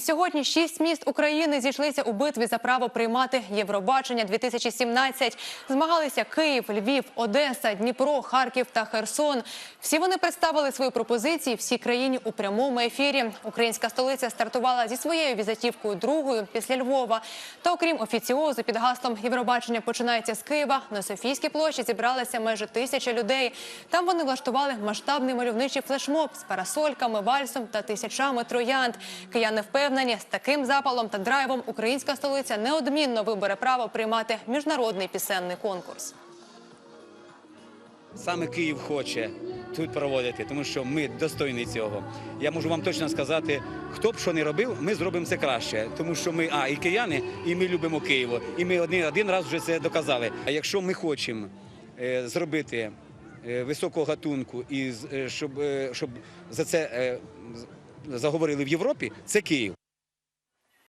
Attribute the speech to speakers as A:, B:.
A: Сьогодні шість міст України зійшлися у битві за право приймати Євробачення 2017. Змагалися Київ, Львів, Одеса, Дніпро, Харків та Херсон. Всі вони представили свої пропозиції всій країні у прямому ефірі. Українська столиця стартувала зі своєю візитівкою другою після Львова. Та окрім офіціозу під гаслом Євробачення починається з Києва. На Софійській площі зібралися майже тисяча людей. Там вони влаштували масштабний мальовничий флешмоб з парасольками, вальсом та тисячами троянд. Кияни впевнені, з таким запалом та драйвом українська столиця неодмінно вибере право приймати міжнародний пісенний конкурс.
B: Саме Київ хоче тут проводити, тому що ми достойні цього. Я можу вам точно сказати, хто б що не робив, ми зробимо це краще, тому що ми а і кияни, і ми любимо Києво. І ми один, один раз вже це доказали. А якщо ми хочемо е, зробити е, високого гатунку і е, щоб, е, щоб за це е, заговорили в Європі, це Київ.